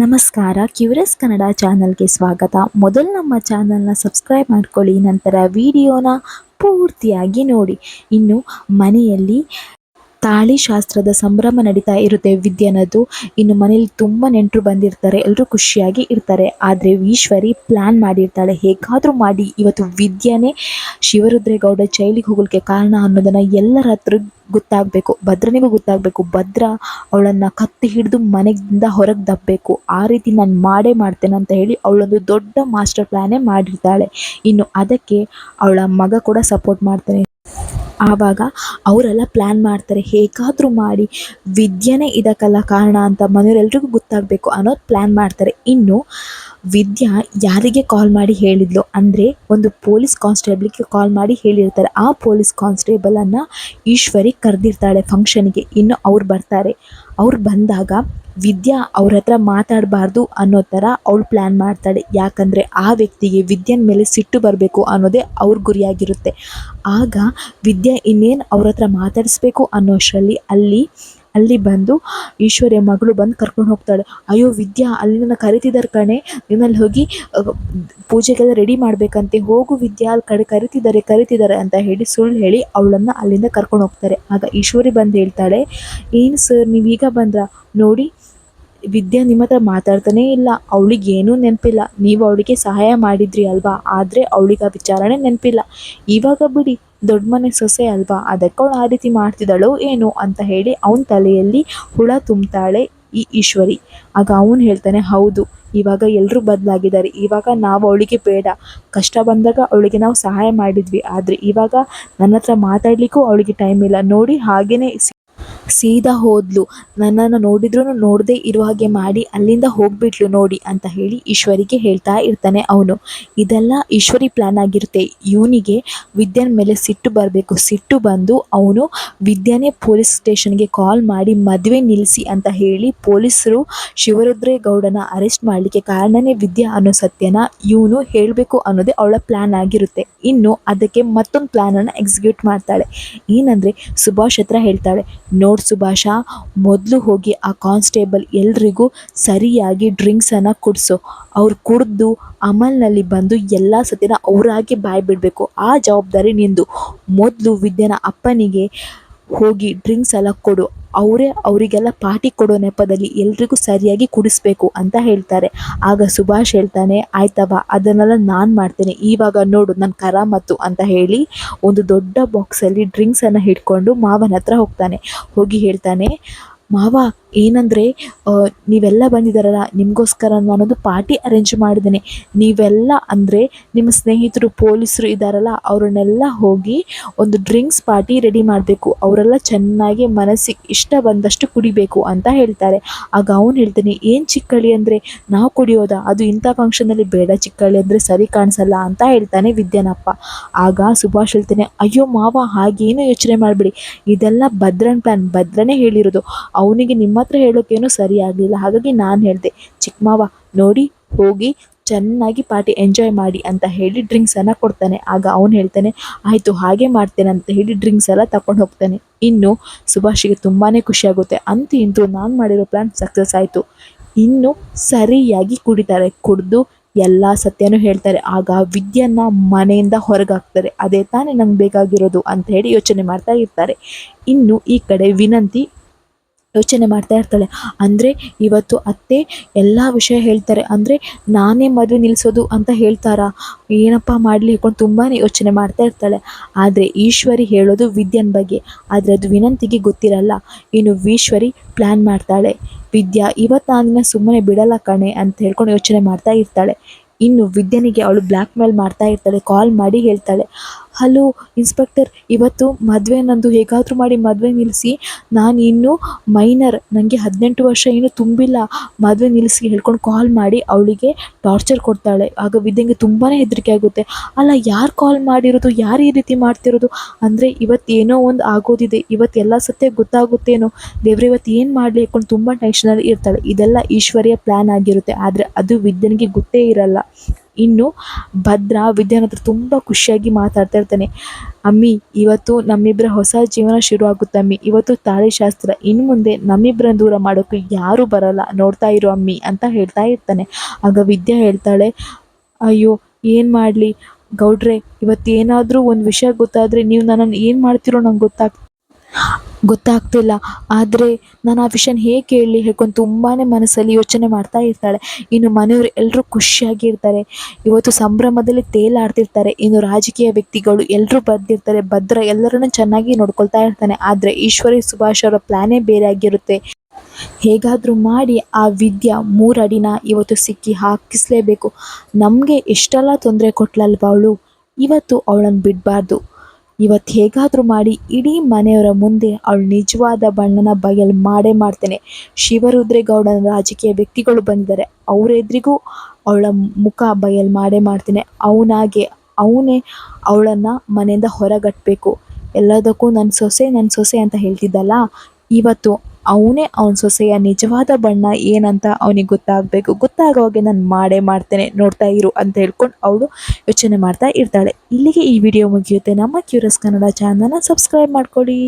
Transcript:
ನಮಸ್ಕಾರ ಕ್ಯೂರಿಯಸ್ ಕನ್ನಡ ಚಾನಲ್ಗೆ ಸ್ವಾಗತ. ಮೊದಲು ನಮ್ಮ ಚಾನಲ್ನ ಸಬ್ಸ್ಕ್ರೈಬ್ ಮಾಡ್ಕೊಳ್ಳಿ, ನಂತರ ವಿಡಿಯೋನ ಪೂರ್ತಿಯಾಗಿ ನೋಡಿ. ಇನ್ನು ಮನೆಯಲ್ಲಿ ತಾಳಿ ಶಾಸ್ತ್ರದ ಸಂಭ್ರಮ ನಡೀತಾ ಇರುತ್ತೆ. ವಿದ್ಯನದ್ದು ಇನ್ನು ಮನೇಲಿ ತುಂಬ ನೆಂಟರು ಬಂದಿರ್ತಾರೆ. ಎಲ್ಲರೂ ಖುಷಿಯಾಗಿ ಇರ್ತಾರೆ. ಆದರೆ ಈಶ್ವರಿ ಪ್ಲ್ಯಾನ್ ಮಾಡಿರ್ತಾಳೆ. ಹೇಗಾದರೂ ಮಾಡಿ. ಇವತ್ತು ವಿದ್ಯೆನೇ ಶಿವರುದ್ರೇಗೌಡ ಜೈಲಿಗೆ ಹೋಗಲಿಕ್ಕೆ ಕಾರಣ ಅನ್ನೋದನ್ನು ಎಲ್ಲರ ಹತ್ರ ಗೊತ್ತಾಗಬೇಕು. ಭದ್ರನಿಗೂ ಗೊತ್ತಾಗಬೇಕು. ಭದ್ರ ಅವಳನ್ನು ಕತ್ತಿ ಹಿಡಿದು ಮನೆಯಿಂದ ಹೊರಗೆ ದಬ್ಬಬೇಕು ಆ ರೀತಿ ನಾನು ಮಾಡೇ ಮಾಡ್ತೇನೆ ಅಂತ ಹೇಳಿ ಅವಳೊಂದು ದೊಡ್ಡ ಮಾಸ್ಟರ್ ಪ್ಲ್ಯಾನೇ ಮಾಡಿರ್ತಾಳೆ. ಇನ್ನು ಅದಕ್ಕೆ ಅವಳ ಮಗ ಕೂಡ ಸಪೋರ್ಟ್ ಮಾಡ್ತಾನೆ. ಆವಾಗ ಅವರೆಲ್ಲ ಪ್ಲ್ಯಾನ್ ಮಾಡ್ತಾರೆ, ಹೇಗಾದರೂ ಮಾಡಿ, ವಿದ್ಯೆನೇ ಇದಕ್ಕೆಲ್ಲ ಕಾರಣ ಅಂತ ಮನೆಯವರೆಲ್ರಿಗೂ ಗೊತ್ತಾಗಬೇಕು ಅನ್ನೋದು ಪ್ಲ್ಯಾನ್ ಮಾಡ್ತಾರೆ. ಇನ್ನು ವಿದ್ಯಾ ಯಾರಿಗೆ ಕಾಲ್ ಮಾಡಿ ಹೇಳಿದ್ಲು ಅಂದರೆ ಒಂದು ಪೊಲೀಸ್ ಕಾನ್ಸ್ಟೇಬಲ್ಗೆ ಕಾಲ್ ಮಾಡಿ ಹೇಳಿರ್ತಾರೆ. ಆ ಪೊಲೀಸ್ ಕಾನ್ಸ್ಟೇಬಲನ್ನು ಈಶ್ವರಿ ಕರೆದಿರ್ತಾಳೆ ಫಂಕ್ಷನ್ಗೆ ಇನ್ನು ಅವ್ರು ಬರ್ತಾರೆ. ಅವ್ರು ಬಂದಾಗ ವಿದ್ಯಾ ಅವ್ರ ಹತ್ರ ಮಾತಾಡಬಾರ್ದು ಅನ್ನೋ ಥರ ಅವಳು ಪ್ಲ್ಯಾನ್ ಮಾಡ್ತಾಳೆ. ಯಾಕಂದರೆ ಆ ವ್ಯಕ್ತಿಗೆ ವಿದ್ಯನ ಮೇಲೆ ಸಿಟ್ಟು ಬರಬೇಕು ಅನ್ನೋದೇ ಅವ್ರ ಗುರಿಯಾಗಿರುತ್ತೆ. ಆಗ ವಿದ್ಯಾ ಇನ್ನೇನು ಅವ್ರ ಹತ್ರ ಮಾತಾಡಿಸ್ಬೇಕು ಅನ್ನೋಷ್ಟರಲ್ಲಿ ಅಲ್ಲಿ ಅಲ್ಲಿ ಬಂದು ಈಶ್ವರಿಯ ಮಗಳು ಬಂದು ಕರ್ಕೊಂಡು ಹೋಗ್ತಾಳೆ. ಅಯ್ಯೋ ವಿದ್ಯಾ, ಅಲ್ಲಿ ನನ್ನ ಕರಿತಿದ್ದಾರೆ ಕಣೆ. ನಿನ್ನಲ್ಲಿ ಹೋಗಿ ಪೂಜೆಗೆಲ್ಲ ರೆಡಿ ಮಾಡಬೇಕಂತೆ. ಹೋಗು ವಿದ್ಯಾ, ಅಲ್ಲಿ ಕಡೆ ಕರಿತಿದ್ದಾರೆ ಕರಿತಿದ್ದಾರೆ ಅಂತ ಹೇಳಿ ಸುಳ್ಳು ಹೇಳಿ ಅವಳನ್ನು ಅಲ್ಲಿಂದ ಕರ್ಕೊಂಡು ಹೋಗ್ತಾರೆ. ಆಗ ಈಶ್ವರಿ ಬಂದು ಹೇಳ್ತಾಳೆ, ಏನು ಸರ್ ನೀವೀಗ ಬಂದ್ರ? ನೋಡಿ ವಿದ್ಯಾ ನಿಮ್ಮ ಹತ್ರ ಮಾತಾಡ್ತಾನೇ ಇಲ್ಲ. ಅವಳಿಗೆ ಏನೂ ನೆನಪಿಲ್ಲ. ನೀವು ಅವಳಿಗೆ ಸಹಾಯ ಮಾಡಿದ್ರಿ ಅಲ್ವಾ? ಆದರೆ ಅವಳಿಗೆ ಆ ವಿಚಾರನೇ ನೆನಪಿಲ್ಲ. ಇವಾಗ ಬಿಡಿ ದೊಡ್ಡ ಮನೆ ಸೊಸೆ ಅಲ್ವಾ? ಅದಕ್ಕೆ ಅವಳು ಆ ರೀತಿ ಮಾಡ್ತಿದ್ದಾಳೋ ಏನು ಅಂತ ಹೇಳಿ ಅವನ ತಲೆಯಲ್ಲಿ ಹುಳ ತುಂಬ್ತಾಳೆ ಈ ಈಶ್ವರಿ. ಆಗ ಅವನು ಹೇಳ್ತಾನೆ, ಹೌದು, ಇವಾಗ ಎಲ್ಲರೂ ಬದಲಾಗಿದ್ದಾರೆ. ಇವಾಗ ನಾವು ಅವಳಿಗೆ ಬೇಡ. ಕಷ್ಟ ಬಂದಾಗ ಅವಳಿಗೆ ನಾವು ಸಹಾಯ ಮಾಡಿದ್ವಿ. ಆದರೆ ಇವಾಗ ನನ್ನ ಹತ್ರ ಮಾತಾಡಲಿಕ್ಕೂ ಅವಳಿಗೆ ಟೈಮ್ ಇಲ್ಲ. ನೋಡಿ ಹಾಗೇನೆ ಸೀದಾ ಹೋದ್ಲು. ನನ್ನನ್ನು ನೋಡಿದ್ರು ನೋಡದೆ ಇರುವ ಹಾಗೆ ಮಾಡಿ ಅಲ್ಲಿಂದ ಹೋಗ್ಬಿಟ್ಲು ನೋಡಿ ಅಂತ ಹೇಳಿ ಈಶ್ವರಿಗೆ ಹೇಳ್ತಾ ಇರ್ತಾನೆ ಅವನು. ಇದೆಲ್ಲ ಈಶ್ವರಿ ಪ್ಲ್ಯಾನ್ ಆಗಿರುತ್ತೆ. ಇವನಿಗೆ ವಿದ್ಯನ ಮೇಲೆ ಸಿಟ್ಟು ಬರಬೇಕು. ಸಿಟ್ಟು ಬಂದು ಅವನು ವಿದ್ಯಾನೇ ಪೊಲೀಸ್ ಸ್ಟೇಷನ್ಗೆ ಕಾಲ್ ಮಾಡಿ ಮದುವೆ ನಿಲ್ಲಿಸಿ ಅಂತ ಹೇಳಿ ಪೊಲೀಸರು ಶಿವರುದ್ರೇಗೌಡನ ಅರೆಸ್ಟ್ ಮಾಡಲಿಕ್ಕೆ ಕಾರಣನೇ ವಿದ್ಯೆ ಅನ್ನೋ ಸತ್ಯನ ಇವನು ಹೇಳಬೇಕು ಅನ್ನೋದೇ ಅವಳ ಪ್ಲ್ಯಾನ್ ಆಗಿರುತ್ತೆ. ಇನ್ನು ಅದಕ್ಕೆ ಮತ್ತೊಂದು ಪ್ಲ್ಯಾನನ್ನು ಎಕ್ಸಿಕ್ಯೂಟ್ ಮಾಡ್ತಾಳೆ. ಏನಂದರೆ ಸುಭಾಷ್ ಹತ್ರ ಹೇಳ್ತಾಳೆ, ನೋಡ್ ಸುಭಾಷ, ಮೊದಲು ಹೋಗಿ ಆ ಕಾನ್ಸ್ಟೇಬಲ್ ಎಲ್ರಿಗೂ ಸರಿಯಾಗಿ ಡ್ರಿಂಕ್ಸನ್ನು ಕುಡಿಸು. ಅವ್ರು ಕುಡಿದು ಅಮಲ್ನಲ್ಲಿ ಬಂದು ಎಲ್ಲ ಸತಿನ ಅವರಾಗಿ ಬಾಯಿ ಬಿಡಬೇಕು. ಆ ಜವಾಬ್ದಾರಿ ನಿಂದು. ಮೊದಲು ವಿದ್ಯನ ಅಪ್ಪನಿಗೆ ಹೋಗಿ ಡ್ರಿಂಕ್ಸ್ ಎಲ್ಲ ಕೊಡು. ಅವರೇ ಅವರಿಗೆಲ್ಲ ಪಾರ್ಟಿ ಕೊಡೋ ನೆಪದಲ್ಲಿ ಎಲ್ರಿಗೂ ಸರಿಯಾಗಿ ಕುಡಿಸ್ಬೇಕು ಅಂತ ಹೇಳ್ತಾರೆ. ಆಗ ಸುಭಾಷ್ ಹೇಳ್ತಾನೆ ಆಯ್ತವ ಅದನ್ನೆಲ್ಲ ನಾನು ಮಾಡ್ತೇನೆ. ಇವಾಗ ನೋಡು ನನ್ನ ಕರಾಮತ್ತು ಅಂತ ಹೇಳಿ ಒಂದು ದೊಡ್ಡ ಬಾಕ್ಸಲ್ಲಿ ಡ್ರಿಂಕ್ಸನ್ನು ಹಿಡ್ಕೊಂಡು ಮಾವನ ಹತ್ರ ಹೋಗ್ತಾನೆ. ಹೋಗಿ ಹೇಳ್ತಾನೆ ಮಾವ, ಏನಂದರೆ ನೀವೆಲ್ಲ ಬಂದಿದ್ದಾರಲ್ಲ, ನಿಮಗೋಸ್ಕರ ನಾನೊಂದು ಪಾರ್ಟಿ ಅರೇಂಜ್ ಮಾಡಿದ್ದೇನೆ. ನೀವೆಲ್ಲ ಅಂದರೆ, ನಿಮ್ಮ ಸ್ನೇಹಿತರು, ಪೊಲೀಸರು ಇದ್ದಾರಲ್ಲ, ಅವ್ರನ್ನೆಲ್ಲ ಹೋಗಿ ಒಂದು ಡ್ರಿಂಕ್ಸ್ ಪಾರ್ಟಿ ರೆಡಿ ಮಾಡಬೇಕು. ಅವರೆಲ್ಲ ಚೆನ್ನಾಗಿ ಮನಸ್ಸಿಗೆ ಇಷ್ಟ ಬಂದಷ್ಟು ಕುಡಿಬೇಕು ಅಂತ ಹೇಳ್ತಾರೆ. ಆಗ ಅವನು ಹೇಳ್ತಾನೆ, ಏನು ಚಿಕ್ಕಳಿ ಅಂದರೆ, ನಾವು ಕುಡಿಯೋದಾ? ಅದು ಇಂಥ ಫಂಕ್ಷನಲ್ಲಿ ಬೇಡ ಚಿಕ್ಕಳಿ ಅಂದರೆ ಸರಿ ಕಾಣಿಸಲ್ಲ ಅಂತ ಹೇಳ್ತಾನೆ ವಿದ್ಯಾನಪ್ಪ. ಆಗ ಸುಭಾಷ್ ಹೇಳ್ತಾನೆ, ಅಯ್ಯೋ ಮಾವ, ಹಾಗೇನು ಯೋಚನೆ ಮಾಡಬೇಡಿ. ಇದೆಲ್ಲ ಭದ್ರನ್ ಪ್ಲ್ಯಾನ್ ಭದ್ರನೇ ಹೇಳಿರೋದು. ಅವನಿಗೆ ನಿಮ್ಮ ಹತ್ರ ಹೇಳೋಕ್ಕೇನು ಸರಿ ಆಗಲಿಲ್ಲ. ಹಾಗಾಗಿ ನಾನು ಹೇಳಿದೆ, ಚಿಕ್ಕ ಮಾವ, ನೋಡಿ, ಹೋಗಿ, ಚೆನ್ನಾಗಿ ಪಾರ್ಟಿ ಎಂಜಾಯ್ ಮಾಡಿ ಅಂತ ಹೇಳಿ ಡ್ರಿಂಕ್ಸನ್ನು ಕೊಡ್ತಾನೆ. ಆಗ ಅವನು ಹೇಳ್ತಾನೆ, ಆಯಿತು, ಹಾಗೆ ಮಾಡ್ತೇನೆ ಅಂತ ಹೇಳಿ ಡ್ರಿಂಕ್ಸ್ ಎಲ್ಲ ತಗೊಂಡು ಹೋಗ್ತಾನೆ. ಇನ್ನು ಸುಭಾಷಿಗೆ ತುಂಬಾ ಖುಷಿಯಾಗುತ್ತೆ ಅಂತ ಇಂತೂ ನಾನು ಮಾಡಿರೋ ಪ್ಲ್ಯಾನ್ ಸಕ್ಸಸ್ ಆಯಿತು. ಇನ್ನು ಸರಿಯಾಗಿ ಕುಡಿತಾರೆ, ಕುಡಿದು ಎಲ್ಲ ಸತ್ಯನೂ ಹೇಳ್ತಾರೆ. ಆಗ ವಿದ್ಯನ್ನ ಮನೆಯಿಂದ ಹೊರಗಾಕ್ತಾರೆ. ಅದೇ ತಾನೇ ನಂಗೆ ಬೇಕಾಗಿರೋದು ಅಂತ ಹೇಳಿ ಯೋಚನೆ ಮಾಡ್ತಾ ಇರ್ತಾರೆ. ಇನ್ನು ಈ ಕಡೆ ವಿನಂತಿ ಯೋಚನೆ ಮಾಡ್ತಾ ಇರ್ತಾಳೆ. ಅಂದರೆ ಇವತ್ತು ಅತ್ತೆ ಎಲ್ಲ ವಿಷಯ ಹೇಳ್ತಾರೆ. ಅಂದರೆ ನಾನೇ ಮದುವೆ ನಿಲ್ಲಿಸೋದು ಅಂತ ಹೇಳ್ತಾರಾ? ಏನಪ್ಪ ಮಾಡಲಿ ಹೇಳ್ಕೊಂಡು ತುಂಬಾ ಯೋಚನೆ ಮಾಡ್ತಾ ಇರ್ತಾಳೆ. ಆದರೆ ಈಶ್ವರಿ ಹೇಳೋದು ವಿದ್ಯನ ಬಗ್ಗೆ. ಆದರೆ ಅದು ವಿನಂತಿಗೆ ಗೊತ್ತಿರಲ್ಲ. ಇನ್ನು ಈಶ್ವರಿ ಪ್ಲ್ಯಾನ್ ಮಾಡ್ತಾಳೆ. ವಿದ್ಯಾ ಇವತ್ತು ನಾನು ಸುಮ್ಮನೆ ಬಿಡಲ್ಲ ಕಣೆ ಅಂತ ಹೇಳ್ಕೊಂಡು ಯೋಚನೆ ಮಾಡ್ತಾ ಇರ್ತಾಳೆ. ಇನ್ನು ವಿದ್ಯನಿಗೆ ಅವಳು ಬ್ಲ್ಯಾಕ್ ಮೇಲ್ ಮಾಡ್ತಾ ಇರ್ತಾಳೆ. ಕಾಲ್ ಮಾಡಿ ಹೇಳ್ತಾಳೆ. ಹಲೋ, ಇನ್ಸ್ಪೆಕ್ಟರ್, ಇವತ್ತು ಮದುವೆ ನಂದು ಹೇಗಾದರೂ ಮಾಡಿ ಮದುವೆ ನಿಲ್ಲಿಸಿ ನಾನು ಇನ್ನೂ ಮೈನರ್ ನನಗೆ ಹದಿನೆಂಟು ವರ್ಷ ಇನ್ನೂ ತುಂಬಿಲ್ಲ. ಮದುವೆ ನಿಲ್ಲಿಸಿ ಹೇಳ್ಕೊಂಡು ಕಾಲ್ ಮಾಡಿ ಅವಳಿಗೆ ಟಾರ್ಚರ್ ಕೊಡ್ತಾಳೆ. ಆಗ ವಿದ್ಯೆಗೆ ತುಂಬಾ ಹೆದರಿಕೆ ಆಗುತ್ತೆ. ಅಲ್ಲ, ಯಾರು ಕಾಲ್ ಮಾಡಿರೋದು? ಯಾರು ಈ ರೀತಿ ಮಾಡ್ತಿರೋದು? ಅಂದರೆ ಇವತ್ತೇನೋ ಒಂದು ಆಗೋದಿದೆ. ಇವತ್ತು ಎಲ್ಲ ಸತ್ಯ ಗೊತ್ತಾಗುತ್ತೇನೋ? ದೇವ್ರ, ಇವತ್ತು ಏನು ಮಾಡಲಿ ಹೇಳ್ಕೊಂಡು ತುಂಬ ಟೆನ್ಷನಲ್ಲಿ ಇರ್ತಾಳೆ. ಇದೆಲ್ಲ ಈಶ್ವರ್ಯ ಪ್ಲ್ಯಾನ್ ಆಗಿರುತ್ತೆ. ಆದರೆ ಅದು ವಿದ್ಯನಿಗೆ ಗೊತ್ತೇ ಇರಲ್ಲ. ಇನ್ನು ಭದ್ರ ವಿದ್ಯಾನ ಹತ್ರ ತುಂಬ ಖುಷಿಯಾಗಿ ಮಾತಾಡ್ತಾ ಇರ್ತಾನೆ. ಅಮ್ಮಿ, ಇವತ್ತು ನಮ್ಮಿಬ್ಬರ ಹೊಸ ಜೀವನ ಶುರು ಆಗುತ್ತೆ ಅಮ್ಮಿ. ಇವತ್ತು ತಾಳಿ ಶಾಸ್ತ್ರ. ಇನ್ನು ಮುಂದೆ ನಮ್ಮಿಬ್ಬರನ್ನ ದೂರ ಮಾಡೋಕ್ಕೆ ಯಾರೂ ಬರಲ್ಲ. ನೋಡ್ತಾ ಇರು ಅಮ್ಮಿ ಅಂತ ಹೇಳ್ತಾ ಇರ್ತಾನೆ. ಆಗ ವಿದ್ಯಾ ಹೇಳ್ತಾಳೆ, ಅಯ್ಯೋ, ಏನು ಮಾಡಲಿ? ಗೌಡ್ರೆ ಇವತ್ತು ಇವತ್ತೇನಾದರೂ ಒಂದು ವಿಷಯ ಗೊತ್ತಾದರೆ ನೀವು ನನ್ನನ್ನು ಏನು ಮಾಡ್ತಿರೋ ನಂಗೆ ಗೊತ್ತಾಗ್ ಗೊತ್ತಾಗ್ತಿಲ್ಲ. ಆದರೆ ನಾನು ಆ ವಿಷಯನ ಹೇಗೆ ಹೇಳಲಿ ಹೇಳ್ಕೊಂಡು ತುಂಬಾ ಮನಸ್ಸಲ್ಲಿ ಯೋಚನೆ ಮಾಡ್ತಾ ಇರ್ತಾಳೆ. ಇನ್ನು ಮನೆಯವರು ಎಲ್ಲರೂ ಖುಷಿಯಾಗಿ ಇರ್ತಾರೆ ಇವತ್ತು ಸಂಭ್ರಮದಲ್ಲಿ ತೇಲಾಡ್ತಿರ್ತಾರೆ. ಇನ್ನು ರಾಜಕೀಯ ವ್ಯಕ್ತಿಗಳು ಎಲ್ಲರೂ ಬಂದಿರ್ತಾರೆ. ಭದ್ರ ಎಲ್ಲರನ್ನು ಚೆನ್ನಾಗಿ ನೋಡ್ಕೊಳ್ತಾ ಇರ್ತಾನೆ. ಆದರೆ ಈಶ್ವರಿ, ಸುಭಾಷ್ ಅವರ ಪ್ಲಾನೇ ಬೇರೆ ಆಗಿರುತ್ತೆ. ಹೇಗಾದರೂ ಮಾಡಿ ಆ ವಿದ್ಯಾ ಮೂರಡಿನ ಇವತ್ತು ಸಿಕ್ಕಿ ಹಾಕಿಸ್ಲೇಬೇಕು. ನಮಗೆ ಎಷ್ಟೆಲ್ಲ ತೊಂದರೆ ಕೊಟ್ಲಲ್ವ ಅವಳು ಇವತ್ತು ಅವಳನ್ನು ಬಿಡಬಾರ್ದು. ಇವತ್ತು ಹೇಗಾದರೂ ಮಾಡಿ ಇಡೀ ಮನೆಯವರ ಮುಂದೆ ಅವಳು ನಿಜವಾದ ಬಣ್ಣನ ಬಯಲು ಮಾಡೇ ಮಾಡ್ತೇನೆ. ಶಿವರುದ್ರೇಗೌಡನ ರಾಜಕೀಯ ವ್ಯಕ್ತಿಗಳು ಬಂದಿದ್ದಾರೆ. ಅವರೆದ್ರಿಗೂ ಅವಳ ಮುಖ ಬಯಲು ಮಾಡೇ ಮಾಡ್ತೇನೆ. ಅವನಾಗೆ, ಅವನೇ ಅವಳನ್ನು ಮನೆಯಿಂದ ಹೊರಗಟ್ಟಬೇಕು ಎಲ್ಲದಕ್ಕೂ ನನ್ನ ಸೊಸೆ ನನ್ನ ಸೊಸೆ ಅಂತ ಹೇಳ್ತಿದ್ದಲ್ಲ? ಇವತ್ತು ಅವನೇ ಅವನ ಸೊಸೆಯ ನಿಜವಾದ ಬಣ್ಣ ಏನಂತ ಅವನಿಗೆ ಗೊತ್ತಾಗಬೇಕು. ಗೊತ್ತಾಗೋವಾಗೆ ನಾನು ಮಾಡೇ ಮಾಡ್ತೇನೆ, ನೋಡ್ತಾ ಇರು ಅಂತ ಹೇಳ್ಕೊಂಡು ಅವಳು ಯೋಚನೆ ಮಾಡ್ತಾ ಇರ್ತಾಳೆ. ಇಲ್ಲಿಗೆ ಈ ವಿಡಿಯೋ ಮುಗಿಯುತ್ತೆ. ನಮ್ಮ ಕ್ಯೂರಸ್ ಕನ್ನಡ ಚಾನಲ್ನ ಸಬ್ಸ್ಕ್ರೈಬ್ ಮಾಡ್ಕೊಳ್ಳಿ